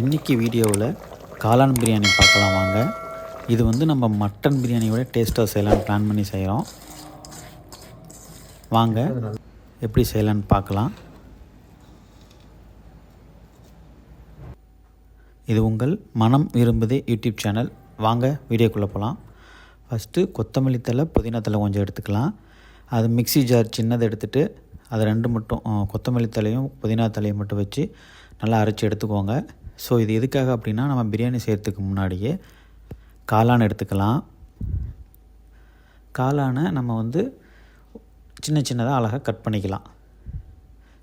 இன்றைக்கி வீடியோவில் காளான் பிரியாணி பார்க்கலாம் வாங்க. இது வந்து நம்ம மட்டன் பிரியாணியோட டேஸ்ட்டாக செய்யலாம்னு பிளான் பண்ணி செய்கிறோம். வாங்க எப்படி செய்யலான்னு பார்க்கலாம். இது உங்கள் மனம் விரும்புதே யூடியூப் சேனல். வாங்க வீடியோக்குள்ளே போகலாம். ஃபஸ்ட்டு கொத்தமல்லி தழை புதினா தழை கொஞ்சம் எடுத்துக்கலாம். அது மிக்ஸி ஜார் சின்னதை எடுத்துகிட்டு அது ரெண்டு மட்டும் கொத்தமல்லி தலையும் புதினா தலையும் மட்டும் வச்சு நல்லா அரைச்சி எடுத்துக்கோங்க. ஸோ இது எதுக்காக அப்படின்னா நம்ம பிரியாணி செய்கிறதுக்கு முன்னாடியே காளான் எடுத்துக்கலாம். காளானை நம்ம வந்து சின்ன சின்னதாக அழகாக கட் பண்ணிக்கலாம்.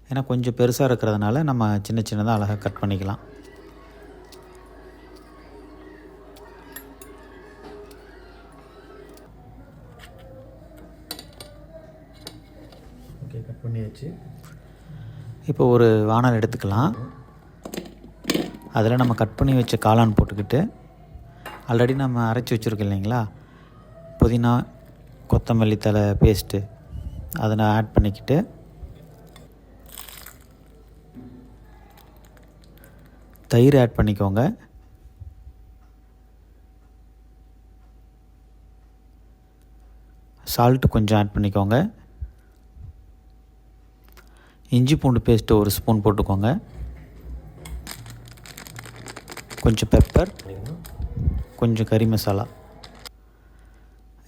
ஏன்னா கொஞ்சம் பெருசாக இருக்கிறதுனால நம்ம சின்ன சின்னதாக அழகாக கட் பண்ணிக்கலாம். ஓகே கட் பண்ணியாச்சு. இப்போ ஒரு வானல் எடுத்துக்கலாம். அதில் நம்ம கட் பண்ணி வச்ச காளான் போட்டுக்கிட்டு ஆல்ரெடி நம்ம அரைச்சி வச்சுருக்கோம் இல்லைங்களா? புதினா கொத்தமல்லி தலை பேஸ்ட்டு அதை நான் ஆட் பண்ணிக்கிட்டு தயிர் ஆட் பண்ணிக்கோங்க. சால்ட்டு கொஞ்சம் ஆட் பண்ணிக்கோங்க. இஞ்சி பூண்டு பேஸ்ட்டு ஒரு ஸ்பூன் போட்டுக்கோங்க. கொஞ்சம் பெப்பர் கொஞ்சம் கறி மசாலா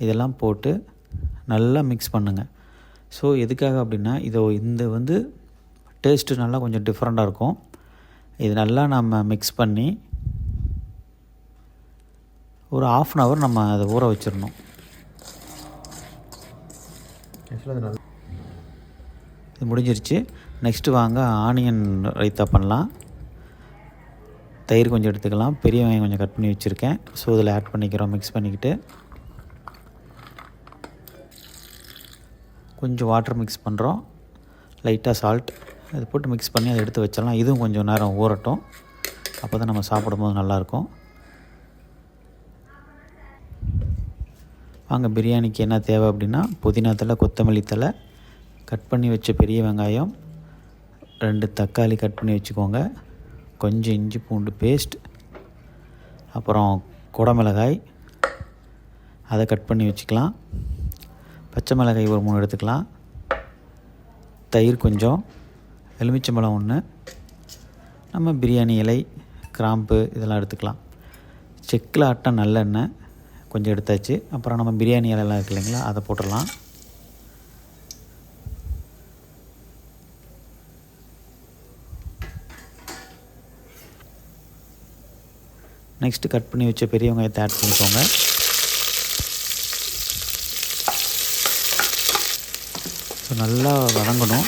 இதெல்லாம் போட்டு நல்லா மிக்ஸ் பண்ணுங்கள் ஸோ எதுக்காக அப்படின்னா இதோ இந்த வந்து டேஸ்ட்டு நல்லா கொஞ்சம் டிஃப்ரெண்ட்டாக இருக்கும். இது நல்லா நம்ம மிக்ஸ் பண்ணி ஒரு ஆஃப் அன் ஹவர் நம்ம அதை ஊற வச்சிடணும். இது முடிஞ்சிருச்சு. நெக்ஸ்ட்டு வாங்க ஆனியன் ரைத்தா பண்ணலாம். தயிர் கொஞ்சம் எடுத்துக்கலாம். பெரிய வெங்காயம் கொஞ்சம் கட் பண்ணி வச்சுருக்கேன். ஸோ இதில் ஆட் பண்ணிக்கிறோம் மிக்ஸ் பண்ணிக்கிட்டு. கொஞ்சம் வாட்டர் மிக்ஸ் பண்ணுறோம் லைட்டாக சால்ட் அது போட்டு மிக்ஸ் பண்ணி அதை எடுத்து வச்சிடலாம். இதுவும் கொஞ்சம் நேரம் ஊறட்டும். அப்போ தான் நம்ம சாப்பிடும்போது நல்லாயிருக்கும். வாங்க பிரியாணிக்கு என்ன தேவை அப்படின்னா புதினா தலை கொத்தமல்லி தலை கட் பண்ணி வச்ச பெரிய வெங்காயம். ரெண்டு தக்காளி கட் பண்ணி வச்சுக்கோங்க. கொஞ்சம் இஞ்சி பூண்டு பேஸ்ட் அப்புறம் குடமிளகாய் அதை கட் பண்ணி வச்சுக்கலாம். பச்சை மிளகாய் ஒரு மூணு எடுத்துக்கலாம். தயிர் கொஞ்சம் எலுமிச்சம்பழம் ஒன்று நம்ம பிரியாணி இலை கிராம்பு இதெல்லாம் எடுத்துக்கலாம். செக்கில் அட்டை நல்லெண்ணெய் கொஞ்சம் எடுத்தாச்சு. அப்புறம் நம்ம பிரியாணி இலைலாம் இருக்கு இல்லைங்களா அதை போட்டுடலாம். நெக்ஸ்ட்டு கட் பண்ணி வச்ச பெரிய வெங்காயத்தை ஆட் பண்ணிக்கோங்க. ஸோ நல்லா வதங்கணும்.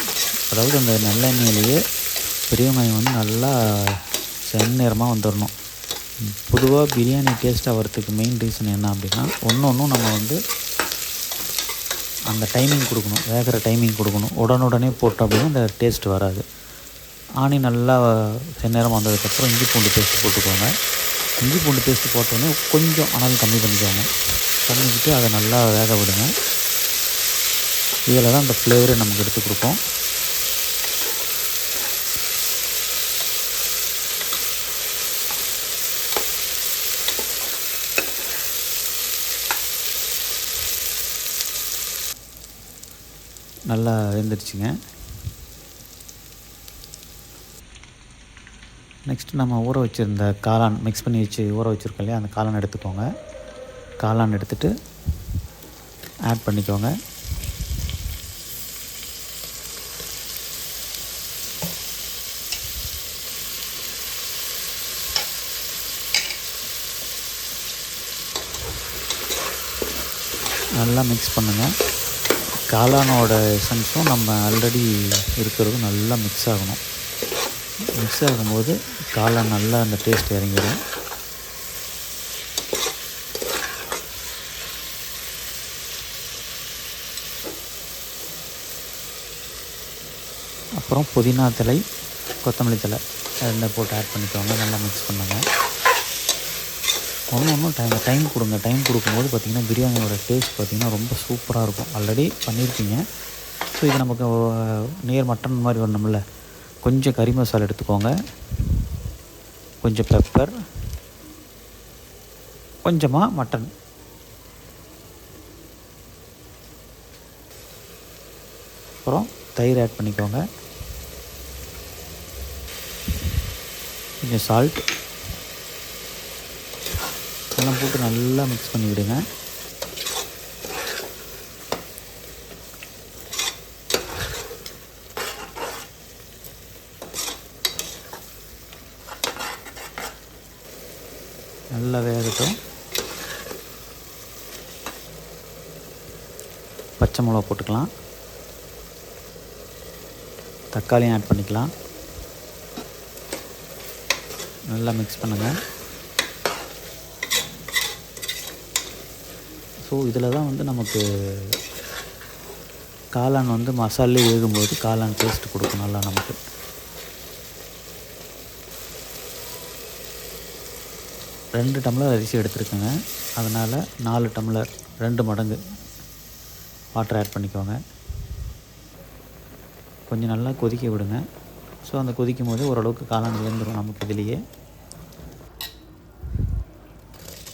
அதாவது அந்த நல்லெண்ணெயிலேயே பெரிய வெங்காயம் வந்து நல்லா செந்நிறமாக வந்துடணும் பொதுவாக பிரியாணி டேஸ்ட்டாக வரதுக்கு மெயின் ரீசன் என்ன அப்படின்னா ஒன்று ஒன்றும் நம்ம வந்து அந்த டைமிங் கொடுக்கணும். வேகிற டைமிங் கொடுக்கணும். உடனுடனே போட்டோம் அப்படின்னா அந்த டேஸ்ட் வராது. ஆணி நல்லா செந்நேரம் வந்ததுக்கப்புறம் இஞ்சி பூண்டு பேஸ்ட் போட்டுக்கோங்க. இஞ்சி பூண்டு பேஸ்ட் போட்டோன்னே கொஞ்சம் அனல் கம்மி பண்ணிக்கோங்க. பண்ணிக்கிட்டு அதை நல்லா வேக விடுங்க. இதில் தான் அந்த ஃப்ளேவரை நமக்கு எடுத்து கொடுப்போம். நல்லா வெந்துடுச்சுங்க. நெக்ஸ்ட்டு நம்ம ஊற வச்சுருந்த காளான் மிக்ஸ் பண்ணி வச்சு ஊற வச்சுருக்கோம் இல்லையா? அந்த காளான் எடுத்துக்கோங்க. காளான் எடுத்துட்டு ஆட் பண்ணிக்கோங்க. நல்லா மிக்ஸ் பண்ணுங்கள் காளானோட எசன்ஸும் நம்ம ஆல்ரெடி இருக்கிறதும் நல்லா மிக்ஸ் ஆகணும். மிக்ஸ் ஆகும்போது காளான் நல்லா அந்த டேஸ்ட் இறங்கிடும் அப்புறம் புதினா தழை கொத்தமல்லி தழை ரெண்டை போட்டு ஆட் பண்ணிக்கோங்க நல்லா மிக்ஸ் பண்ணுங்கள் ஒன்று ஒன்றும் டைம் டைம் கொடுங்க. டைம் கொடுக்கும்போது பார்த்திங்கன்னா பிரியாணியோட டேஸ்ட் பார்த்திங்கன்னா ரொம்ப சூப்பராக இருக்கும். ஆல்ரெடி பண்ணியிருப்பீங்க ஸோ இது நமக்கு நியர் மட்டன் மாதிரி வரணும்ல. கொஞ்சம் கறி மசாலா எடுத்துக்கோங்க. கொஞ்சம் பெப்பர் கொஞ்சமாக மட்டன் அப்புறம் தயிர் ஆட் பண்ணிக்கோங்க. கொஞ்சம் சால்ட் எல்லாம் போட்டு நல்லா மிக்ஸ் பண்ணி விடுங்க நல்லா வேகட்டும் பச்சை மிளகா போட்டுக்கலாம். தக்காளியும் ஆட் பண்ணிக்கலாம். நல்லா மிக்ஸ் பண்ணுங்கள் ஸோ இதில் தான் வந்து நமக்கு காளான் வந்து மசாலே வேகும்போது காளான் டேஸ்ட் கொடுக்கும் நல்லா நமக்கு. ரெண்டு டம்ளர் அரிசி எடுத்துருக்கோங்க. அதனால் நாலு டம்ளர் ரெண்டு மடங்கு வாட்டர் ஆட் பண்ணிக்கோங்க. கொஞ்சம் நல்லா கொதிக்க விடுங்க. ஸோ அந்த கொதிக்கும் போது ஓரளவுக்கு காளான் வெந்துடும் நமக்கு இதிலேயே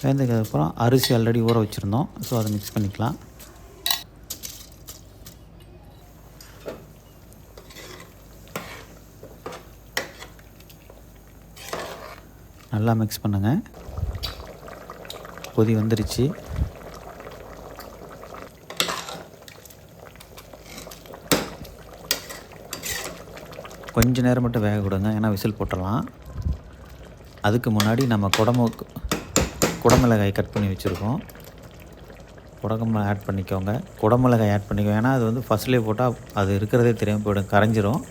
வேந்ததுக்கப்புறம் அரிசி ஆல்ரெடி ஊற வச்சுருந்தோம். ஸோ அதை மிக்ஸ் பண்ணிக்கலாம். நல்லா மிக்ஸ் பண்ணுங்கள் கொதி வந்துருச்சு. கொஞ்ச நேரம் மட்டும் வேக விடுங்க ஏன்னா விசில் போட்டுடலாம். அதுக்கு முன்னாடி நம்ம குடமு குடமிளகாய் கட் பண்ணி வச்சுருக்கோம். குடமிளகாய் ஆட் பண்ணிக்கோங்க. குடமிளகாய் ஆட் பண்ணிக்கோங்க. ஏன்னா அது வந்து ஃபஸ்ட்லேயே போட்டால் அது இருக்கிறதே தெரியாமல் போயிடும் கரைஞ்சிரும்.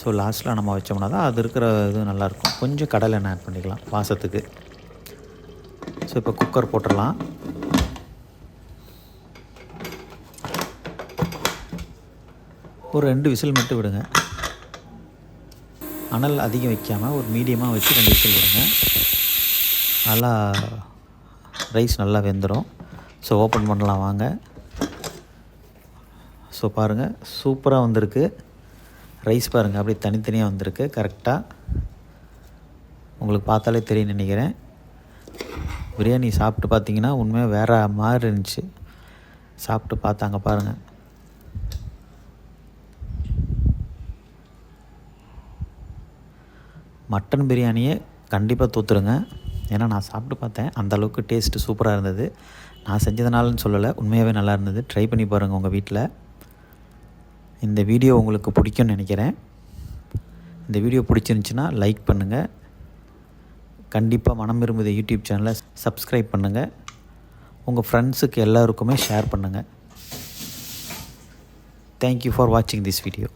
ஸோ லாஸ்ட்டில் நம்ம வச்சோம்னா தான் அது இருக்கிற இது நல்லாயிருக்கும் கொஞ்சம் கடலை எண்ணெய் ஆட் பண்ணிக்கலாம் வாசத்துக்கு. ஸோ இப்போ குக்கர் போட்டுடலாம். ஒரு ரெண்டு விசில் மட்டும் விடுங்க. அனல் அதிகம் வைக்காமல் ஒரு மீடியமாக வச்சு ரெண்டு விசில் விடுங்க. நல்லா ரைஸ் நல்லா வெந்துடும் ஸோ ஓப்பன் பண்ணலாம் வாங்க. ஸோ பாருங்கள் சூப்பராக வந்திருக்கு. ரைஸ் பாருங்கள் அப்படியே தனித்தனியாக வந்திருக்கு கரெக்டாக உங்களுக்கு பார்த்தாலே தெரியும் நினைக்கிறேன். பிரியாணி சாப்பிட்டு பார்த்தீங்கன்னா உண்மையாக வேறு மாதிரி இருந்துச்சு. சாப்பிட்டு பார்த்தாங்க பாருங்கள் மட்டன் பிரியாணியை கண்டிப்பாக தூத்துருங்க. ஏன்னா நான் சாப்பிட்டு பார்த்தேன். அந்தளவுக்கு டேஸ்ட்டு சூப்பராக இருந்தது. நான் செஞ்சதுனாலன்னு சொல்லலை. உண்மையாகவே நல்லா இருந்தது. ட்ரை பண்ணி பாருங்கள் உங்கள் வீட்டில் இந்த வீடியோ உங்களுக்கு பிடிக்கும்னு நினைக்கிறேன். இந்த வீடியோ பிடிச்சிருந்துச்சின்னா லைக் பண்ணுங்கள் கண்டிப்பாக மனம் விரும்புத யூடியூப் சேனலை சப்ஸ்கிரைப் பண்ணுங்கள் உங்கள் ஃப்ரெண்ட்ஸுக்கு எல்லாருக்குமே ஷேர் பண்ணுங்கள் தேங்க்யூ ஃபார் வாட்சிங் திஸ் வீடியோ